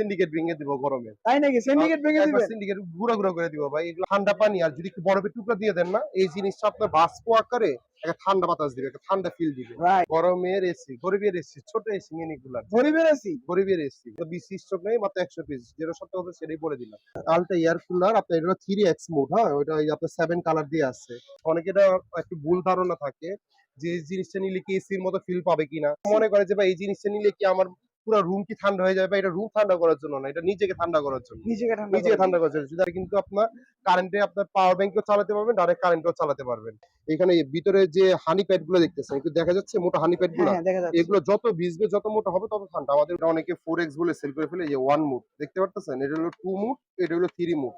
Syndicate ভেঙে দিব গরমে। তাই নাকি? সিন্ডিকেট ভেঙে দিবেন? সিন্ডিকেট গুঁড়া গুঁড়া করে দিব ভাই। এগুলো ঠান্ডা পানি আর যদি একটু বরফের টুকরা দিয়ে দেন না এই জিনিসটা আপনার বাষ্প আকারে একটা ঠান্ডা বাতাস দিবে একটা ঠান্ডা ফিল দিবে। গরমের এসি গরিবের এসি ছোট এসি মিনি কুলার গরিবের আছি গরিবের এসি তো বিসি স্টক নেই মাত্র একশো পিস যেটা সত্য কথা সেটাই বলে দিলাম। আলটা এয়ার কুলার আপনার এটা থ্রি এক্স মোড হ্যাঁ? ওটা ওই আপনার সেভেন কালার দিয়ে আছে। অনেকে এটা একটু ভুল ধারণা থাকে যে এই জিনিসটা নিলে কি এসির মতো ফিল পাবে কিনা? মনে করে যে ভাই এই জিনিসটা নিলে কি আমার পুরো রুম কি ঠান্ডা হয়ে যাবে এটা রুম ঠান্ডা করার জন্য না এটা নিজেকে ঠান্ডা করার জন্য। নিজেকে ঠান্ডা নিজেকে ঠান্ডা করার জন্য। সেটা কিন্তু আপনার কারেন্টে আপনার পাওয়ার ব্যাংকও চালাতে পারবেন ডাইরেক্ট কারেন্টও চালাতে পারবেন। এখানে ভিতরে যে হানি প্যাডগুলো দেখতেছেন একটু দেখা যাচ্ছে মোটা হানি প্যাডগুলো? হ্যাঁ এগুলো যত ভিজবে যত মোটা হবে তত ঠান্ডা। আমাদের অনেকে ফোর এক্স বলে সেল করে ফেলে যে ওয়ান মুড দেখতে পারতেছেন? এটা হলো টু মুড এটা হলো থ্রি মুড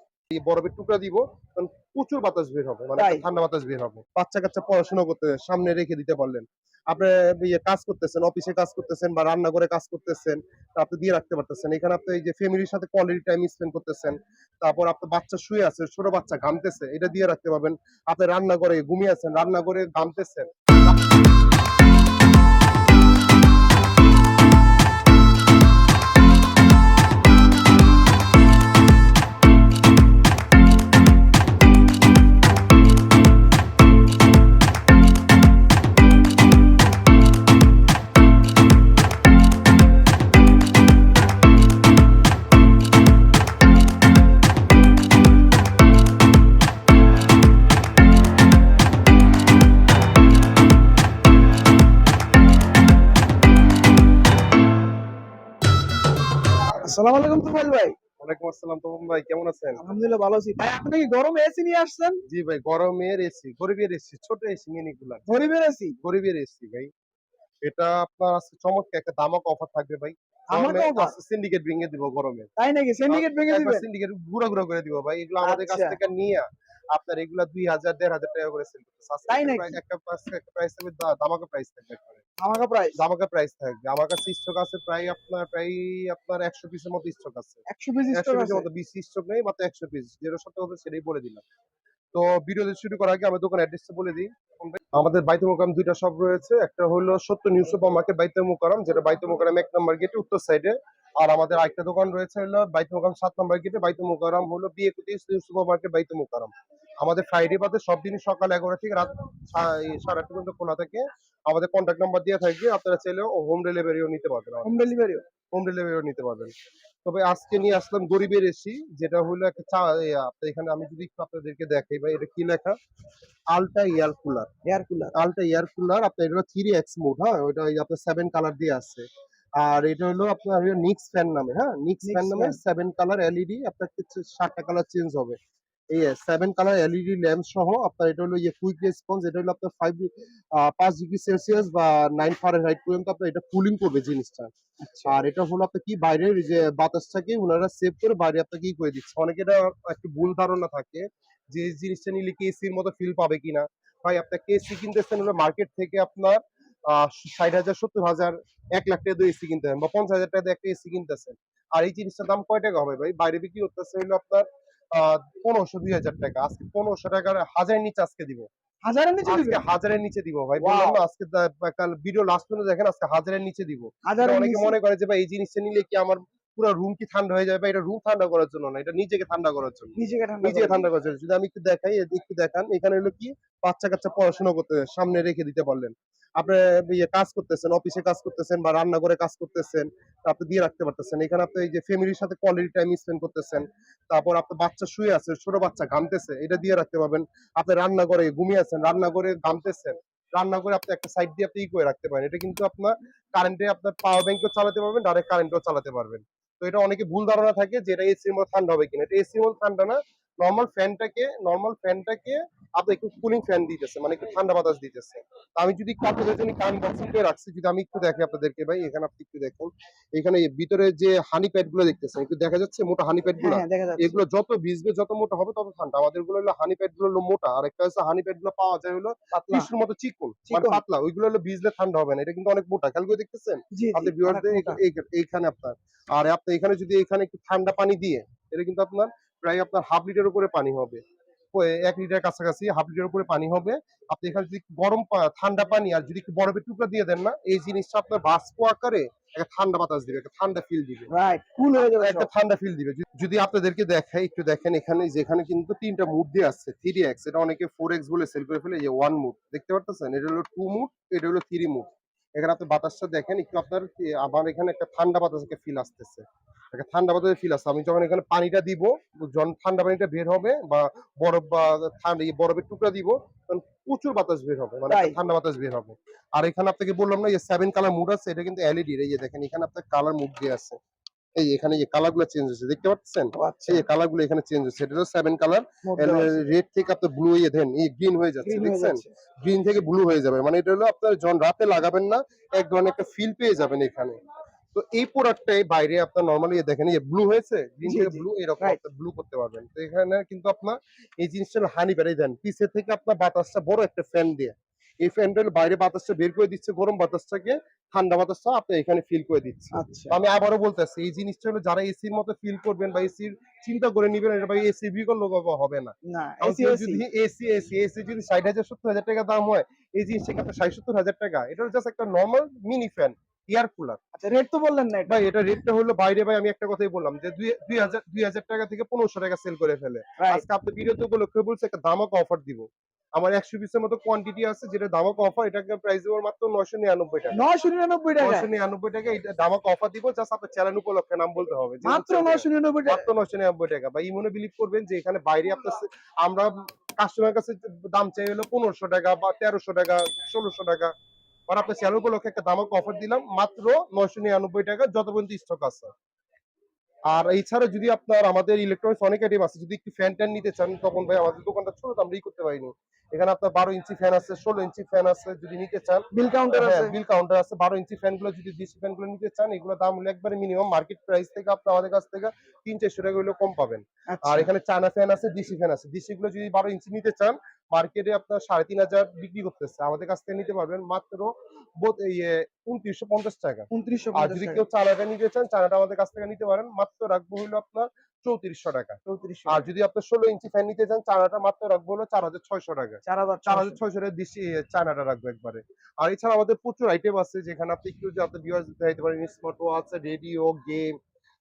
বরফের টুকরা দিব তখন প্রচুর বাতাস বের হবে মানে ঠান্ডা বাতাস বের হবে। বাচ্চা কাচ্চা পড়াশোনা করতে সামনে রেখে দিতে পারলেন। আপনি ইয়ে কাজ করতেছেন, অফিসে কাজ করতেছেন বা রান্না করে কাজ করতেছেন আপনি দিয়ে রাখতে পারতেছেন। এখানে আপনি এই যে ফ্যামিলির সাথে কোয়ালিটি টাইম স্পেন্ড করতেছেন, তারপর আপনার বাচ্চা শুয়ে আছে, ছোট বাচ্চা ঘামতেছে, এটা দিয়ে রাখতে পারবেন। আপনি রান্না করে ঘুমিয়ে আছেন রান্না করে ঘামতেছেন। আসসালামু আলাইকুম তুফাইল ভাই। ওয়ালাইকুম আসসালাম ভাই কেমন আছেন? আলহামদুলিল্লাহ ভালো আছি। ভাই আপনি কি গরম এসি নিয়ে আসছেন? জি ভাই গরমের এসি গরিবের এসি ছোট এসি মিনি কুলার। গরিবের এসি গরিবের এসি ভাই। এটা আপনার আজকে চমৎকার একটা দামাক অফার থাকবে ভাই। সিন্ডিকেট ভেঙে দিব গরমে। তাই নাকি? সিন্ডিকেট ভেঙে দিবেন? সিন্ডিকেট গুঁড়া ঘুরা করে দিব ভাই। এগুলো আমাদের কাছ আচ্ছা। থেকে নিয়ে আপনার এগুলা দুই হাজার দেড় হাজার টাকা করে সেল করতেছে। তাই একটা একটা প্রাইস একটা থাকবে দা- প্রাইস থাকবে একবারে। প্রাইস দামাকা প্রাইস থাকবে। আমার কাছে স্টক আছে প্রায় আপনার প্রায় আপনার একশো পিসের মতো স্টক আছে। 100 পিস একশো স্টক আছে? মতো বিশ স্টক নেই মাত্র একশো পিস যেটা সত্য কথা সেটাই বলে দিলাম। তো শুরু করার আগে আমি দোকান অ্যাড্রেসটা বলে দিই। আমাদের বাইতে মোকাম দুইটা শপ রয়েছে। একটা হলো সত্য নিউ সুপার মার্কেট বাইতে মোকারম যেটা বাইতে মোকারাম এক নম্বর গেটে উত্তর সাইডে আর আমাদের আরেকটা দোকান রয়েছে হলো বাইতে মোকাম সাত নম্বর গেটে বাইতে মোকারম হলো বিয়ে কুতি নিউ সুপার মার্কেট বাইতে মোকারম। আমাদের ফ্রাইডে বাদে সব দিন সকাল এগারোটা থেকে রাত সাড়ে আটটা পর্যন্ত খোলা থাকে। আমাদের কন্ট্যাক্ট নাম্বার দেওয়া থাকবে আপনারা চাইলেও হোম ডেলিভারিও নিতে পারবেন হোম ডেলিভারি হোম ডেলিভারিও নিতে পারবেন। তবে আজকে নিয়ে আসলাম গরিবের এসি যেটা হলো একটা চা আপনার এখানে আমি যদি একটু আপনাদেরকে দেখাই ভাই এটা কি লেখা? Ultra air cooler air cooler ultra air cooler আপনার এটা থ্রি এক্স মোড হ্যাঁ? ওইটা ওই আপনার সেভেন কালার দিয়ে আছে। আর এটা হলো আপনার নিক্স ফ্যান নামে হ্যাঁ? নিক্স ফ্যান নামে সেভেন কালার এলইডি আপনার সাতটা কালার চেঞ্জ হবে। এই সেভেন কালার এলইডি ল্যাম্প সহ আপনার এটা হলো ইয়ে কুইক রেসপন্স এটা হলো আপনার ফাইভ পাঁচ ডিগ্রি সেলসিয়াস বা নাইন ফারেনহাইট পর্যন্ত আপনার এটা কুলিং করবে জিনিসটা। আর এটা হলো আপনার কি বাইরের যে বাতাসটাকে ওনারা সেভ করে বাইরে আপনাকে কি করে দিচ্ছে। অনেকে এটা একটু ভুল ধারণা থাকে যে জিনিসটা নিলে কি এসির মতো ফিল পাবে কিনা। ভাই আপনার এসি কিনতেছেন হলো মার্কেট থেকে আপনার ষাট হাজার সত্তর হাজার এক লাখ টাকা দিয়ে এসি কিনতে হবে বা পঞ্চাশ হাজার টাকা দিয়ে একটা এসি কিনতেছেন আর এই জিনিসটার দাম কয় টাকা হবে ভাই? বাইরে বিক্রি করতেছে হলো আপনার পনেরোশো দুই হাজার টাকা। আজকে পনেরোশো টাকার হাজারের নিচে আজকে দিব। হাজারের নিচে আজকে হাজারের নিচে দিব। ভাই বললাম আজকে কাল ভিডিও লাস্ট পর্যন্ত দেখেন আজকে হাজারের নিচে দিব। অনেকে মনে করে যে ভাই এই জিনিসটা নিলে কি আমার পুরো রুম কি ঠান্ডা হয়ে যাবে? এটা রুম ঠান্ডা করার জন্য না এটা নিজেকে ঠান্ডা করার জন্য। নিজেকে ঠান্ডা নিজেকে ঠান্ডা করার জন্য। যদি আমি একটু দেখাই একটু দেখান এখানে হলো কি বাচ্চা কাচ্চা পড়াশোনা করতে সামনে রেখে দিতে পারলেন। আপনি ইয়ে কাজ করতেছেন অফিসে কাজ করতেছেন বা রান্না করে কাজ করতেছেন আপনি দিয়ে রাখতে পারতেছেন। এখানে আপনি যে ফ্যামিলির সাথে কোয়ালিটি টাইম স্পেন্ড করতেছেন, তারপর আপনার বাচ্চা শুয়ে আছে, ছোট বাচ্চা ঘামতেছে, এটা দিয়ে রাখতে পারবেন। আপনি রান্না করে ঘুমিয়ে আছেন রান্না করে ঘামতেছেন রান্না করে আপনি একটা সাইড দিয়ে আপনি ই করে রাখতে পারেন। এটা কিন্তু আপনার কারেন্টে আপনার পাওয়ার ব্যাংকও চালাতে পারবেন ডাইরেক্ট কারেন্টও চালাতে পারবেন। তো এটা অনেকে ভুল ধারণা থাকে যে এটা এসির মতো ঠান্ডা হবে কিনা। এটা এসির মতো ঠান্ডা না নর্মাল ফ্যানটাকে নর্মাল ফ্যানটাকে আপনি একটু কুলিং ফ্যান দিতেছে মানে একটু ঠান্ডা বাতাস দিতেছে। তো আমি যদি আপনাদের জন্য কান বক্সিং করে রাখছি যদি আমি একটু দেখি আপনাদেরকে ভাই এখানে আপনি একটু দেখুন। এখানে ভিতরে যে হানি প্যাডগুলো দেখতেছেন একটু দেখা যাচ্ছে মোটা হানি প্যাডগুলো? এগুলো যত ভিজবে যত মোটা হবে তত ঠান্ডা। আমাদেরগুলো হলো হানি প্যাডগুলো হলো মোটা আর একটা হচ্ছে হানি প্যাডগুলো পাওয়া যায় হলো টিস্যুর মতো চিকন মানে পাতলা। ওইগুলো হলো ভিজলে ঠান্ডা হবে না এটা কিন্তু অনেক মোটা। খেয়াল করে দেখতেছেন? আপনি ভিউয়ারদের এইখানে আপনার। আর আপনি এখানে যদি এখানে একটু ঠান্ডা পানি দিয়ে এটা কিন্তু আপনার প্রায় আপনার হাফ লিটার উপরে পানি হবে। এক লিটার কাছাকাছি হাফ লিটার উপরে পানি হবে। আপনি এখানে যদি গরম ঠান্ডা পানি আর যদি একটু বরফের টুকরা দিয়ে দেন না এই জিনিসটা আপনার বাষ্প আকারে একটা ঠান্ডা বাতাস দিবে একটা ঠান্ডা ফিল দিবে। রাইট কুল হয়ে যাবে একটা ঠান্ডা ফিল দিবে। যদি- যদি আপনাদেরকে দেখাই একটু দেখেন এখানে যেখানে কিন্তু তিনটা মুড দিয়ে আসছে থ্রি এক্স এটা অনেকে ফোর এক্স বলে সেল করে ফেলে যে ওয়ান মুড দেখতে পারতেছেন? এটা হলো টু মুড এটা হলো থ্রি মুড এখানে আপনি বাতাসটা দেখেন একটু আপনার আমার এখানে একটা ঠান্ডা বাতাস একটা ফিল আসতেছে। একটা ঠান্ডা বাতাসের ফিল আসছে আমি যখন এখানে পানিটা দিব যখন ঠান্ডা পানিটা বের হবে বা বরফ বা ঠান্ডা বরফের টুকরা দিব তখন প্রচুর বাতাস বের হবে মানে ঠান্ডা বাতাস বের হবে। আর এখানে আপনাকে বললাম না যে সেভেন কালার মুড আছে এটা কিন্তু এলইডি এই যে দেখেন এখানে আপনার কালার মুড দিয়ে আছে। এই এখানে যে কালারগুলো চেঞ্জ হচ্ছে দেখতে পাচ্ছেন? আচ্ছা। এই কালারগুলো এখানে চেঞ্জ হচ্ছে এটা সেভেন কালার। রেড থেকে আপনার ব্লু হয়ে দেন এই গ্রিন হয়ে যাচ্ছে দেখছেন। গ্রিন থেকে ব্লু হয়ে যাবে মানে এটা হলো আপনার যখন রাতে লাগাবেন না এক ধরনের একটা ফিল পেয়ে যাবেন এখানে। তো এই প্রোডাক্টটাই বাইরে আপনার নর্মালি দেখেন এই ব্লু হয়েছে গ্রিন থেকে ব্লু এরকম ব্লু করতে পারবেন। তো এখানে কিন্তু আপনার এই জিনিসটা হানি বেড়ে দেন পিছে থেকে আপনার বাতাসটা বড় একটা ফ্যান দিয়ে। এই ফ্যানটা বাইরে বাতাসটা বের করে দিচ্ছে গরম বাতাসটাকে ঠান্ডা বাতাসটা আপনি এখানে ফিল করে দিচ্ছে আচ্ছা। আমি আবারও বলতেছি এই জিনিসটা হলো যারা এসির মতো ফিল করবেন বা এসির চিন্তা করে নিবেন এটা ভাই এসি বিকল্প হবে না। যদি এসি এসি এসি যদি ষাট হাজার সত্তর হাজার টাকা দাম হয় এই জিনিসটা কিন্তু ষাট সত্তর হাজার টাকা। এটা জাস্ট একটা normal mini fan air cooler আচ্ছা রেট তো বললেন না ভাই এটা রেটটা হলো বাইরে ভাই আমি একটা কথাই বললাম যে দুই হাজার দুই হাজার টাকা থেকে পনেরোশো টাকা সেল করে ফেলে। আজকে আপনি ভিডিওতে উপলক্ষে বলছে একটা দামক অফার দিব। আমার একশো পিসের মতো কোয়ান্টিটি আছে যেটা দামক অফার এটাকে প্রাইস দেবো মাত্র নয়শো নিরানব্বই টাকা। নয়শো নিরানব্বই টাকা? নয়শো নিরানব্বই টাকা এটা দামক অফার দিব জাস্ট আপনার চ্যানেল উপলক্ষে নাম বলতে হবে মাত্র নয়শো নিরানব্বই টাকা? মাত্র নয়শো নিরানব্বই টাকা। বা ইমনে বিলিভ করবেন যে এখানে বাইরে আপনার আমরা কাস্টমার কাছে দাম চাই হলো পনেরোশো টাকা বা তেরোশো টাকা ষোলোশো টাকা। আর আপনার চ্যানেল উপলক্ষে একটা দামক অফার দিলাম মাত্র নয়শো নিরানব্বই টাকা যত পর্যন্ত স্টক আছে। আর এছাড়া যদি আপনার আমাদের ইলেকট্রনিক্স অনেক আইটেম আছে যদি একটু ফ্যান ট্যান নিতে চান তখন ভাই আমাদের দোকানটা ছোট তো আমরা ই করতে পারিনি। এখানে আপনার বারো ইঞ্চি ফ্যান আছে ষোলো ইঞ্চি ফ্যান আছে যদি নিতে চান। বিল কাউন্টার আছে? বিল কাউন্টার আছে। বারো ইঞ্চি ফ্যানগুলো যদি ডিসি ফ্যানগুলো নিতে চান এগুলো দাম হলো একবারে মিনিমাম মার্কেট প্রাইস থেকে আপনি আমাদের কাছ থেকে তিন চারশো টাকা হলেও কম পাবেন। আচ্ছা। আর এখানে চায়না ফ্যান আছে ডিসি ফ্যান আছে। ডিসি গুলো যদি বারো ইঞ্চি নিতে চান মার্কেটে আপনার সাড়ে তিন হাজার বিক্রি করতেছে। আমাদের কাছ থেকে নিতে পারবেন মাত্র উনত্রিশশো পঞ্চাশ টাকা। উনত্রিশশো আর যদি কেউ চায়নাটা নিতে চান চায়নাটা আমাদের কাছ থেকে নিতে পারেন। মাত্র রাখব হলো আপনার চৌত্রিশশো টাকা। চৌত্রিশশো আর যদি আপনি ষোলো ইঞ্চি ফ্যান নিতে চান চায়নাটা মাত্র রাখব হলো চার হাজার ছয়শো টাকা। চার হাজার চার হাজার ছয়শো টাকা দিচ্ছি চায়নাটা রাখব একবারে। আর এছাড়া আমাদের প্রচুর আইটেম আছে যেখানে আপনি একটু যে আপনার ডিভাইস দিতে পারেন স্মার্ট ওয়াচ রেডিও গেম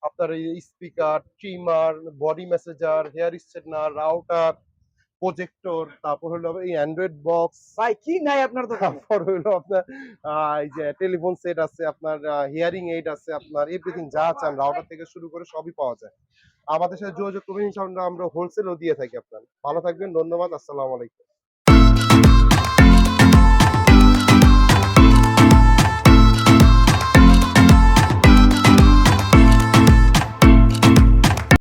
আপনার speaker trimmer body massager hair straightener router projector তারপর হলো এই অ্যান্ড্রয়েড বক্স ভাই কি নাই আপনার দোকান? তারপর হলো আপনার এই যে টেলিফোন সেট আছে আপনার হিয়ারিং এইড আছে আপনার এভরিথিং যা চান রাউটার থেকে শুরু করে সবই পাওয়া যায়। আমাদের সাথে যোগাযোগ করবেন ইনশাআল্লাহ আমরা হোলসেলও দিয়ে থাকি আপনার। ভালো থাকবেন ধন্যবাদ আসসালামু আলাইকুম।